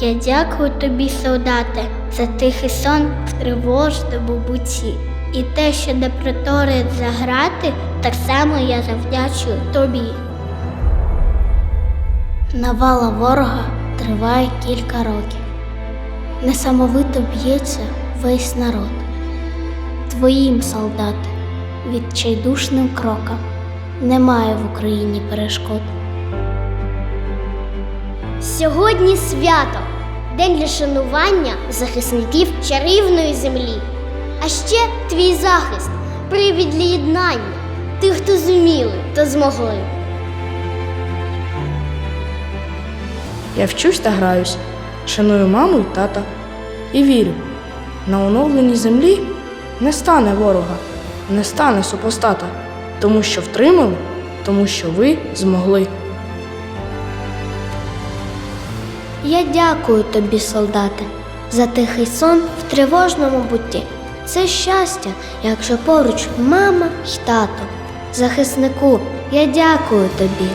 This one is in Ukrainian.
Я дякую тобі, солдате, за тихий сон в тривожному буці. І те, що не приторить заграти, так само я завдячую тобі. Навала ворога триває кілька років. Несамовито б'ється весь народ. Твоїм, солдати, відчайдушним крокам немає в Україні перешкод. Сьогодні свято, день для шанування захисників чарівної землі. А ще твій захист, привід для єднання тих, хто зуміли та змогли. Я вчусь та граюсь, шаную маму й тата і вірю, на оновленій землі не стане ворога, не стане супостата, тому що втримали, тому що ви змогли. Я дякую тобі, солдате, за тихий сон в тривожному бутті. Це щастя, якщо поруч мама й тато. Захиснику, я дякую тобі.